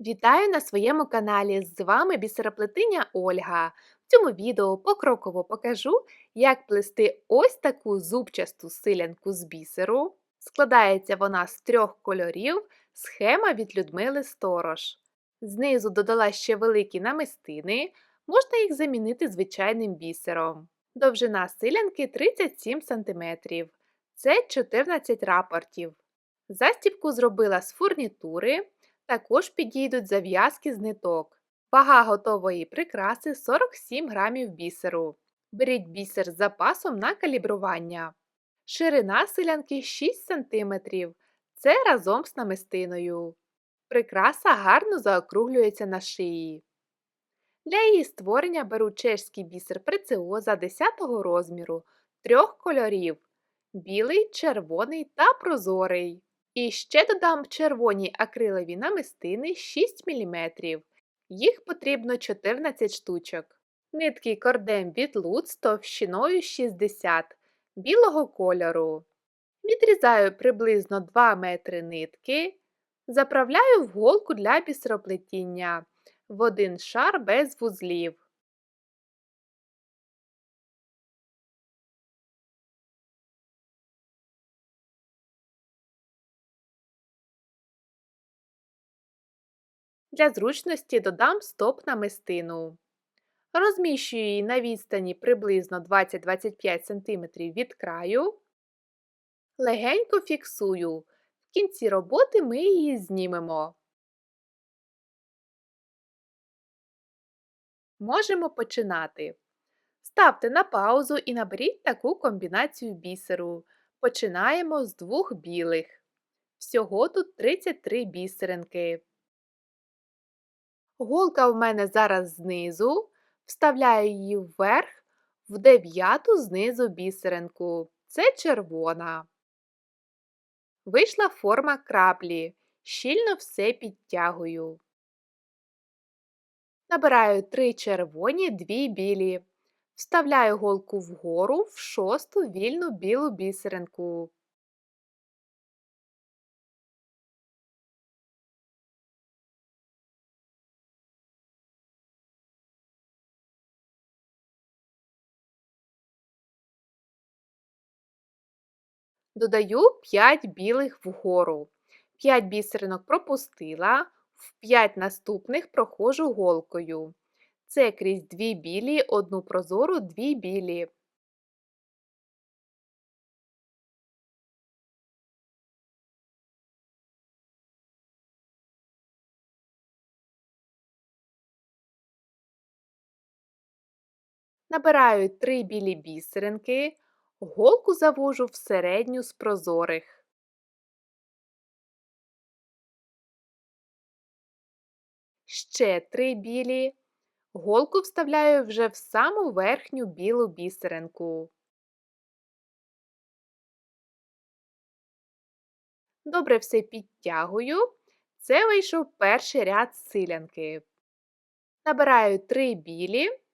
Вітаю на своєму каналі! З вами бісероплетиня Ольга. В цьому відео покроково покажу, як плести ось таку зубчасту силянку з бісеру. Складається вона з трьох кольорів, схема від Людмили Сторож. Знизу додала ще великі намистини, можна їх замінити звичайним бісером. Довжина силянки 37 см. Це 14 рапортів. Застібку зробила з фурнітури. Також підійдуть зав'язки з ниток. Вага готової прикраси 47 грамів бісеру. Беріть бісер з запасом на калібрування. Ширина селянки 6 см. Це разом з намистиною. Прикраса гарно заокруглюється на шиї. Для її створення беру чешський бісер преціоза 10 розміру, трьох кольорів білий, червоний та прозорий. І ще додам червоні акрилові намистини 6 мм. Їх потрібно 14 штучок. Нитки кордем від луц товщиною 60 білого кольору. Відрізаю приблизно 2 метри нитки. Заправляю в голку для бісероплетіння в один шар без вузлів. Для зручності додам стоп намистину. Розміщую її на відстані приблизно 20-25 см від краю. Легенько фіксую. В кінці роботи ми її знімемо. Можемо починати. Ставте на паузу і наберіть таку комбінацію бісеру. Починаємо з двох білих. Всього тут 33 бісеринки. Голка в мене зараз знизу, вставляю її вверх в дев'яту знизу бісеринку. Це червона. Вийшла форма краплі. Щільно все підтягую. Набираю три червоні, дві білі. Вставляю голку вгору в шосту вільну білу бісеринку. Додаю 5 білих вгору. 5 бісеринок пропустила, в 5 наступних проходжу голкою. Це крізь 2 білі, одну прозору, 2 білі. Набираю 3 білі бісеринки. Голку завожу в середню з прозорих. Ще три білі. Голку вставляю вже в саму верхню білу бісеринку. Добре все підтягую. Це вийшов перший ряд силянки. Набираю три білі.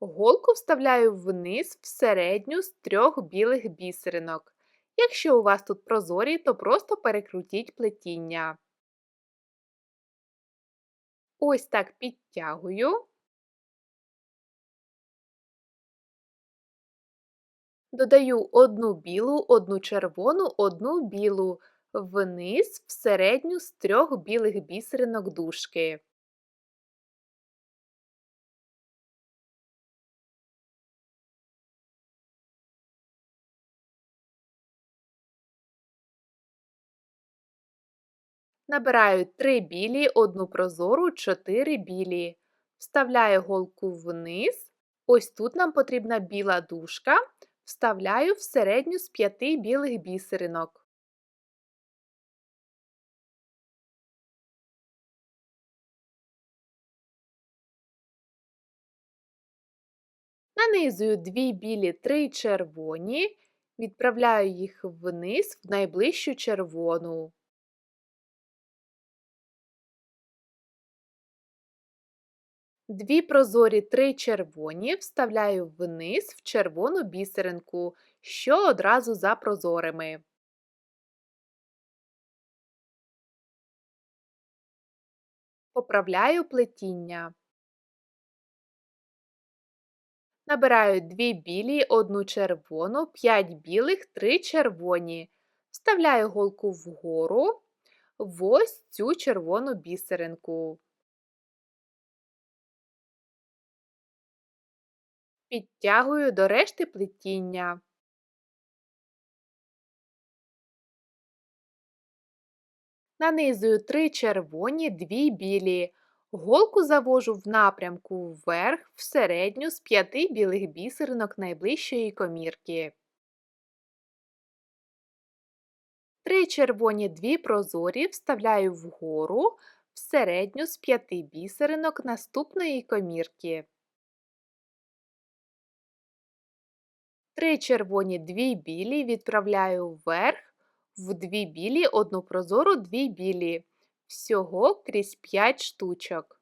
Голку вставляю вниз в середню з трьох білих бісеринок. Якщо у вас тут прозорі, то просто перекрутіть плетіння. Ось так підтягую. Додаю одну білу, одну червону, одну білу вниз в середню з трьох білих бісеринок дужки. Набираю 3 білі, одну прозору, 4 білі. Вставляю голку вниз. Ось тут нам потрібна біла дужка. Вставляю в середню з 5 білих бісеринок. Нанизую 2 білі, 3 червоні, відправляю їх вниз в найближчу червону. Дві прозорі три червоні вставляю вниз в червону бісеринку, що одразу за прозорими. – Поправляю плетіння. Набираю 2 білі, 1 червону, 5 білих, 3 червоні. Вставляю голку вгору в ось цю червону бісеринку. Підтягую до решти плетіння. Нанизую 3 червоні, 2 білі. Голку завожу в напрямку вверх в середню з 5 білих бісеринок найближчої комірки. 3 червоні 2 прозорі вставляю вгору в середню з 5 бісеринок наступної комірки. 3 червоні 2 білі відправляю вверх в 2 білі, 1 прозору, 2 білі. Всього крізь 5 штучок.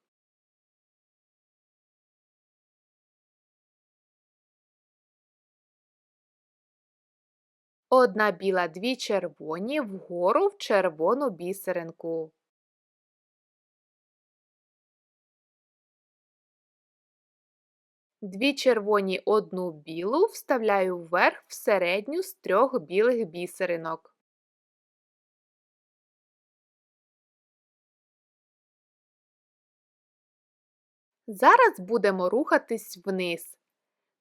Одна біла, дві червоні вгору в червону бісеринку. Дві червоні, одну білу вставляю вверх в середню з трьох білих бісеринок. Зараз будемо рухатись вниз.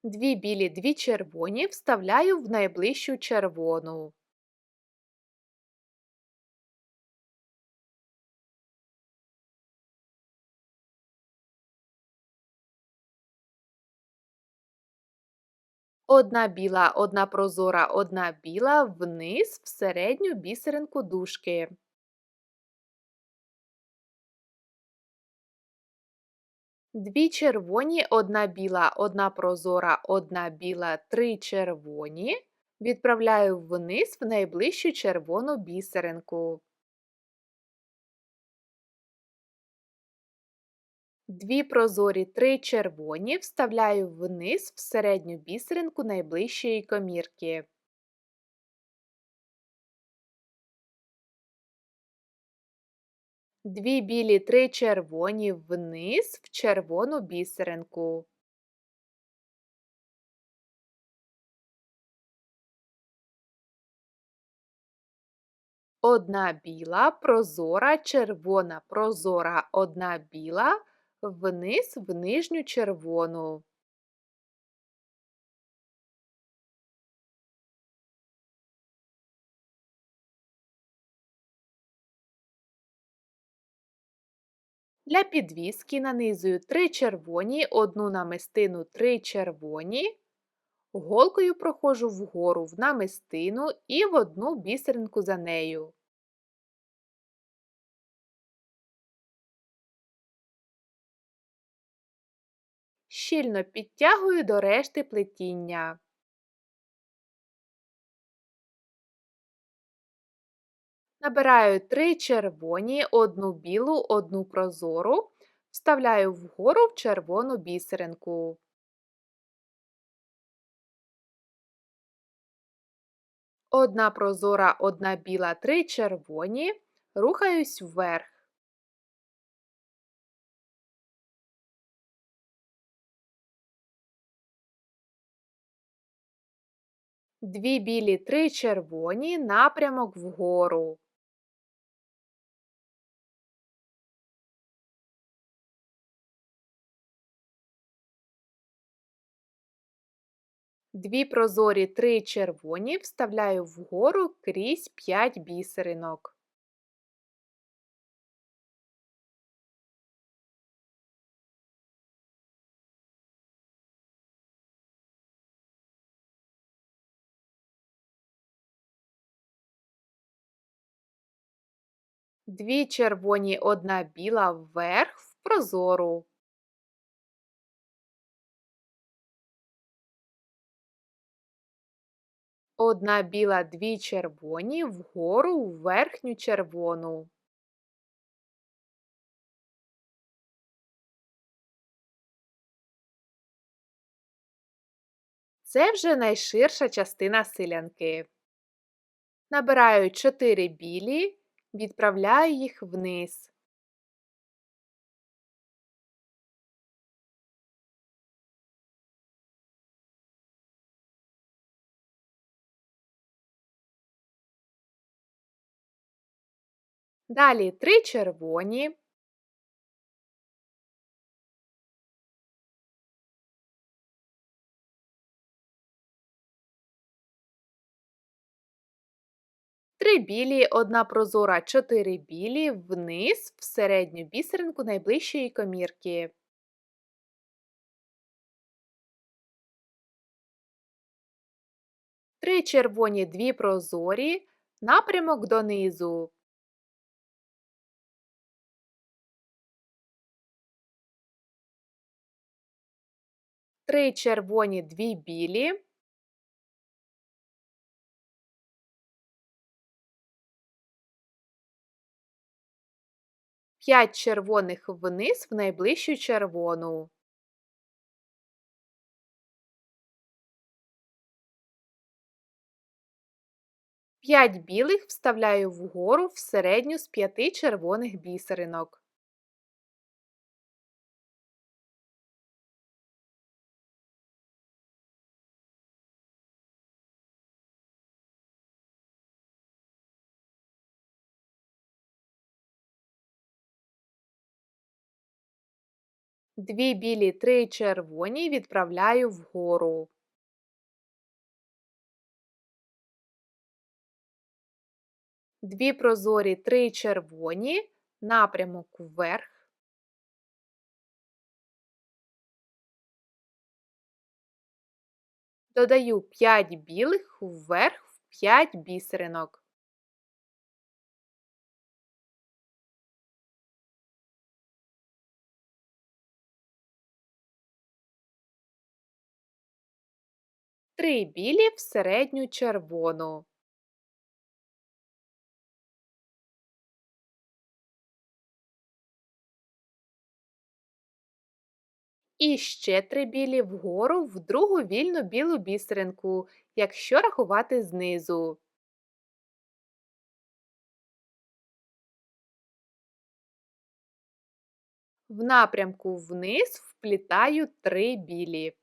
Дві білі, дві червоні вставляю в найближчу червону. Одна біла, одна прозора, одна біла вниз в середню бісеринку дужки. Дві червоні, одна біла, одна прозора, одна біла, три червоні. Відправляю вниз в найближчу червону бісеринку. Дві прозорі, три червоні вставляю вниз в середню бісеринку найближчої комірки. Дві білі, три червоні вниз в червону бісеринку. Одна біла, прозора, червона, прозора, одна біла, вниз в нижню червону. Для підвіски нанизую 3 червоні, одну намистину 3 червоні, голкою проходжу вгору в намистину і в одну бісеринку за нею. Щільно підтягую до решти плетіння. Набираю 3 червоні, одну білу, одну прозору, вставляю вгору в червону бісеринку. Одна прозора, одна біла, три червоні, рухаюсь вверх. Дві білі, три червоні, напрямок вгору. Дві прозорі, три червоні вставляю вгору крізь 5 бісеринок. Дві червоні, одна біла вверх в прозору. Одна біла, дві червоні вгору в верхню червону. Це вже найширша частина силянки. Набираю 4 білі, відправляю їх вниз. Далі три червоні, три білі, одна прозора, чотири білі, вниз в середню бісеринку найближчої комірки. Три червоні, дві прозорі, напрямок донизу. Три червоні, дві білі. П'ять червоних вниз в найближчу червону. П'ять білих вставляю вгору в середню з п'яти червоних бісеринок. Дві білі, три червоні відправляю вгору. Дві прозорі, три червоні, напрямок вверх. Додаю 5 білих вверх в 5 бісеринок. Три білі в середню червону. І ще три білі вгору в другу вільну білу бісеринку, якщо рахувати знизу. В напрямку вниз вплітаю три білі.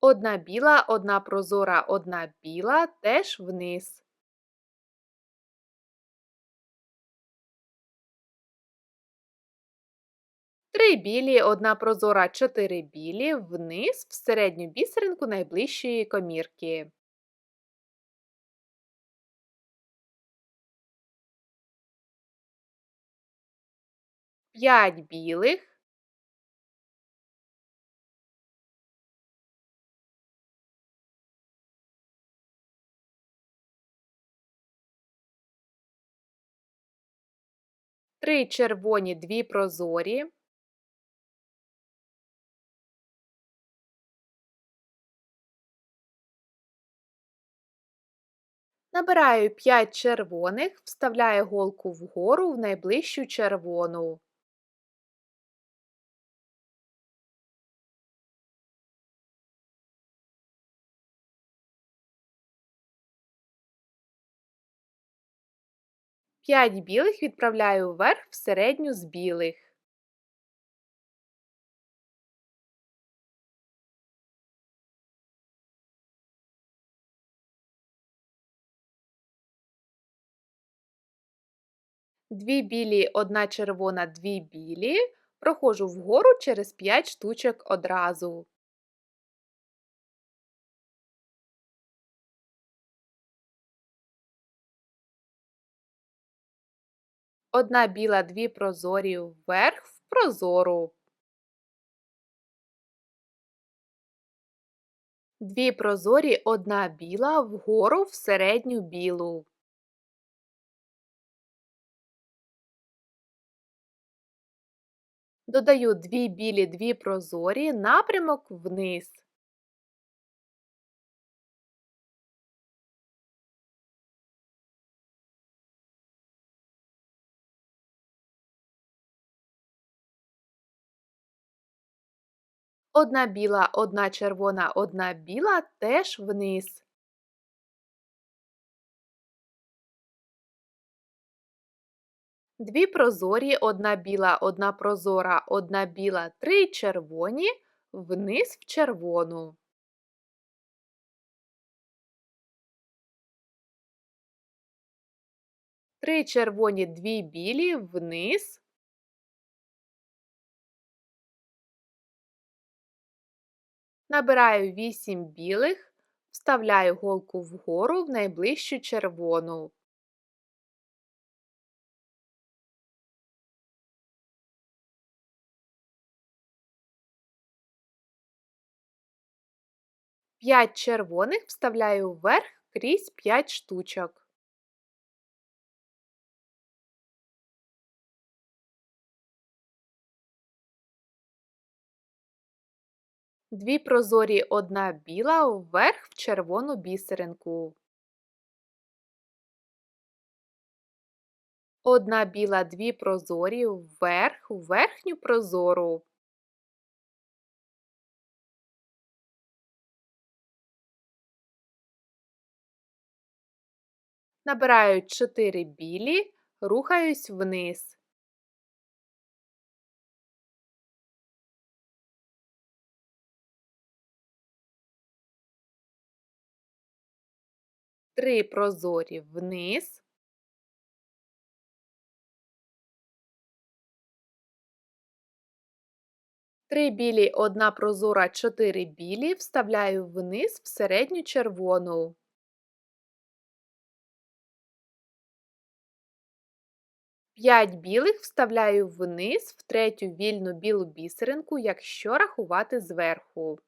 Одна біла, одна прозора, одна біла теж вниз. Три білі, одна прозора, чотири білі вниз в середню бісеринку найближчої комірки. П'ять білих. Три червоні, дві прозорі. Набираю 5 червоних, вставляю голку вгору в найближчу червону. П'ять білих відправляю вверх в середню з білих. Дві білі, одна червона, дві білі. Проходжу вгору через 5 штучок одразу. Одна біла, дві прозорі вверх в прозору. Дві прозорі, одна біла вгору в середню білу. Додаю дві білі, дві прозорі, напрямок вниз. Одна біла, одна червона, одна біла теж вниз. Дві прозорі, одна біла, одна прозора, одна біла, три червоні вниз в червону. Три червоні, дві білі вниз. Набираю 8 білих, вставляю голку вгору в найближчу червону. П'ять червоних вставляю вверх крізь 5 штучок. Дві прозорі, одна біла вверх в червону бісеринку. Одна біла, дві прозорі вверх в верхню прозору. Набираю 4 білі, рухаюсь вниз. Три прозорі вниз. Три білі, одна прозора, чотири білі вставляю вниз в середню червону. 5 білих вставляю вниз в третю вільну білу бісеринку, якщо рахувати зверху.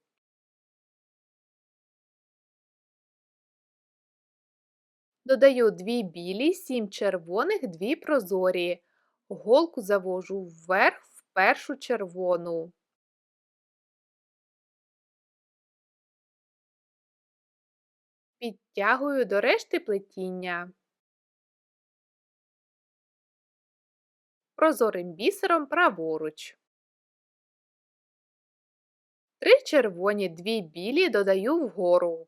Додаю 2 білі, 7 червоних, 2 прозорі. Голку завожу вверх в першу червону. Підтягую до решти плетіння. прозорим бісером праворуч. Три червоні, дві білі додаю вгору.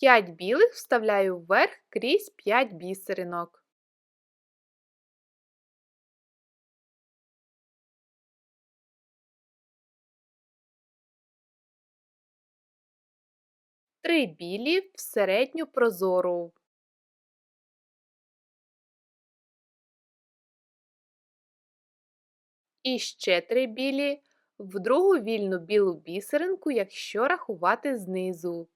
П'ять білих вставляю вверх крізь п'ять бісеринок. Три білі в середню прозору. І ще три білі в другу вільну білу бісеринку, якщо рахувати знизу.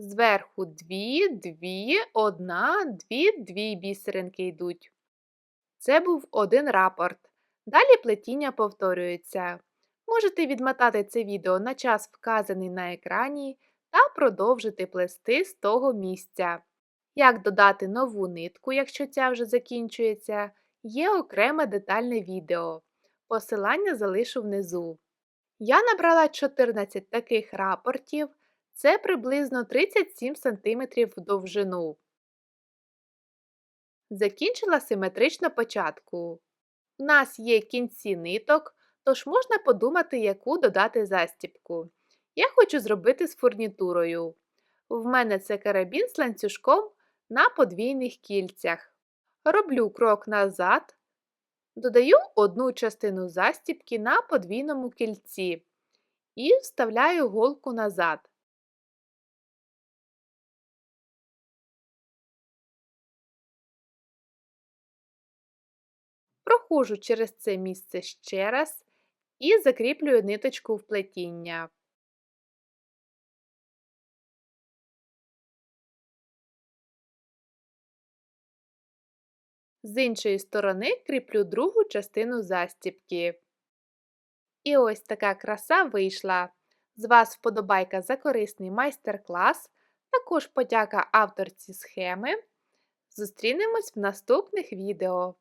Зверху дві, дві, одна, дві, дві бісеринки йдуть. Це був один рапорт. Далі плетіння повторюється. Можете відмотати це відео на час вказаний на екрані та продовжити плести з того місця. Як додати нову нитку, якщо ця вже закінчується, є окреме детальне відео. Посилання залишу внизу. Я набрала 14 таких рапортів, це приблизно 37 см в довжину. Закінчила симетрично початку. У нас є кінці ниток, тож можна подумати, яку додати застібку. Я хочу зробити з фурнітурою. В мене це карабін з ланцюжком на подвійних кільцях. Роблю крок назад, додаю одну частину застібки на подвійному кільці і вставляю голку назад. Проходжу через це місце ще раз і закріплюю ниточку в плетіння. З іншої сторони кріплю другу частину застібки. І ось така краса вийшла. З вас вподобайка за корисний майстер-клас, також подяка авторці схеми. Зустрінемось в наступних відео.